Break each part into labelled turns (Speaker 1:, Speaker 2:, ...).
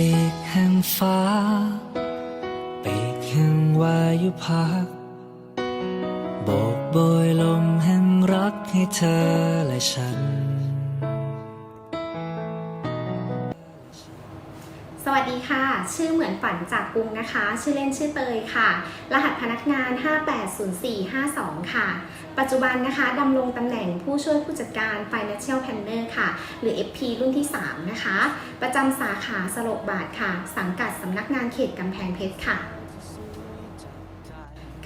Speaker 1: ปีกแห่งฟ้า ปีกแห่งวายุพักโบกโบยลมแห่งรักให้เธอและฉัน
Speaker 2: สวัสดีค่ะ ชื่อเหมือนฝันจากกรุงนะคะ ชื่อเล่นชื่อเตยค่ะ รหัสพนักงาน 580452 ค่ะ ปัจจุบันนะคะดำรงตำแหน่งผู้ช่วยผู้จัดการ Financial Planner รือ FP รุ่นที่ 3 นะคะ ประจำสาขาสลบบาทค่ะ สังกัดสำนักงานเขตกำแพงเพชรค่ะ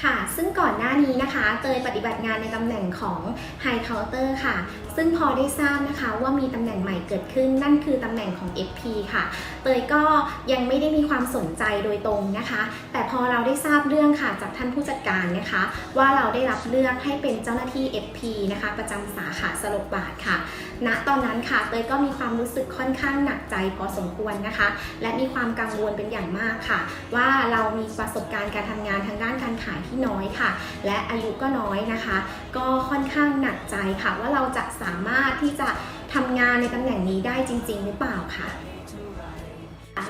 Speaker 2: ค่ะ ซึ่งก่อนหน้านี้นะคะ เตยปฏิบัติงานในตำแหน่งของ High Counter ค่ะ ซึ่งพอได้ทราบนะคะว่ามีตำแหน่งใหม่เกิดขึ้น นั่นคือตำแหน่งของ FP ค่ะ เตยก็ยังไม่ได้มีความสนใจโดยตรงนะคะ แต่พอเราได้ทราบเรื่องค่ะจากท่านผู้จัดการนะคะ ว่าเราได้รับเลือกให้เป็นเจ้าหน้าที่ FP นะคะ ประจำสาขาสลบบาทค่ะณตอนนั้นค่ะ เตยก็มีความรู้สึกค่อนข้างหนักใจพอสมควรนะคะ และมีความกังวลเป็นอย่างมากค่ะ ว่าเรามีประสบการณ์การทำงานทางด้านการขายที่น้อยค่ะ และอายุก็น้อยนะคะ ก็ค่อนข้างหนักใจค่ะ ว่าเราจะสามารถที่จะทำงานในตำแหน่งนี้ได้จริง ๆ หรือเปล่าค่ะ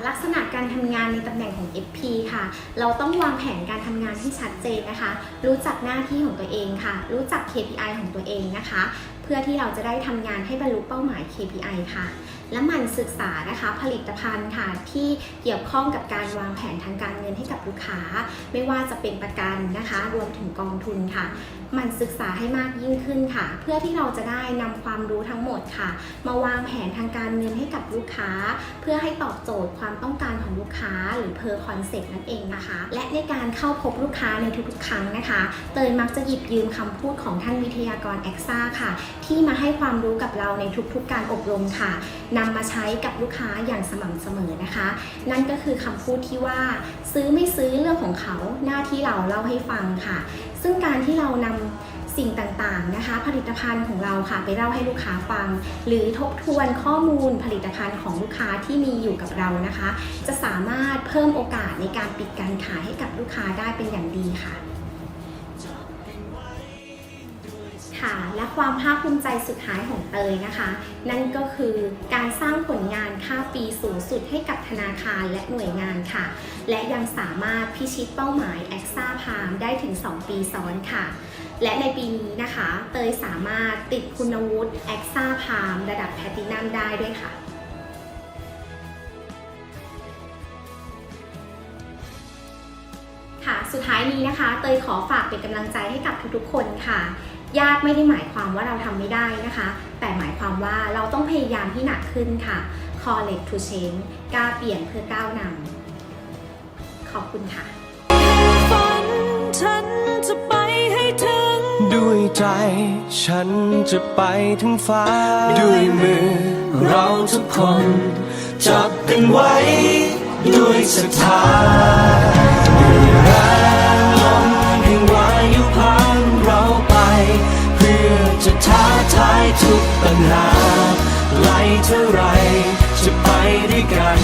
Speaker 2: ลักษณะการทำงานในตำแหน่งของ FP ค่ะ เราต้องวางแผนการทำงานที่ชัดเจนนะคะ รู้จักหน้าที่ของตัวเองค่ะ รู้จัก KPI ของตัวเองนะคะ พื่อที่เราจะได้ทำงานให้บรรลุเป้าหมาย KPI ค่ะ และมันศึกษานะคะผลิตภัณฑ์ค่ะที่เกี่ยวข้องกับการวางแผนทางการเงินให้กับลูกค้า ไม่ว่าจะเป็นประกันนะคะ รวมถึงกองทุนค่ะมันศึกษาให้มากยิ่งขึ้นค่ะ เพื่อที่เราจะได้นำความรู้ทั้งหมดค่ะ มาวางแผนทางการเงินให้กับลูกค้า เพื่อให้ตอบโจทย์ความต้องการของลูกค้าหรือ per concept นั่นเองนะคะ และในการเข้าพบลูกค้าในทุกๆ ครั้งนะคะ เตยมักจะหยิบยืมคำพูดของท่านวิทยากรแอคซ่าค่ะที่มาให้ความรู้กับเราในทุกๆการอบรมค่ะนำมาใช้กับลูกค้าอย่างสม่ำเสมอนะคะ นั่นก็คือคำพูดที่ว่า ซื้อไม่ซื้อเรื่องของเขาหน้าที่เราเล่าให้ฟังค่ะ ซึ่งการที่เรานำสิ่งต่างๆนะคะ ผลิตภัณฑ์ของเราค่ะ ไปเล่าให้ลูกค้าฟัง หรือทบทวนข้อมูลผลิตภัณฑ์ของลูกค้าที่มีอยู่กับเรานะคะ จะสามารถเพิ่มโอกาสในการปิดการขายให้กับลูกค้าได้เป็นอย่างดีค่ะ ค่ะ และความภาคภูมิใจสุดท้ายของเตยนะคะ นั่นก็คือการสร้างผลงานค่าปีสูงสุดให้กับธนาคารและหน่วยงานค่ะ และยังสามารถพิชิตเป้าหมาย a x a p a l m ได้ถึง 2 ปีซ้อนค่ะ และในปีนี้นะคะ เตยสามารถติดคุณวุฒิ a x a p a l m ระดับแพลตินัมได้ด้วยค่ะค่ะ สุดท้ายนี้นะคะ เตยขอฝากเป็นกำลังใจให้กับทุกๆ คนค่ะ ยากไม่ได้หมายความว่าเราทำไม่ได้นะคะ แต่หมายความว่าเราต้องพยายามที่หนักขึ้นค่ะ College to change กล้าเปลี่ยนเพื่อก้าวนำขอบคุณค่ะ
Speaker 1: ฝันฉันจะไปให้ถึง
Speaker 3: ด้วยใจ ฉันจะไปถึงฟ้า ด้วยมือ เราทุกคน จับกันไว้ ด้วยศรัทธาด้วยแรง ปัญหาไหลเท่าไรจะไปด้วยกัน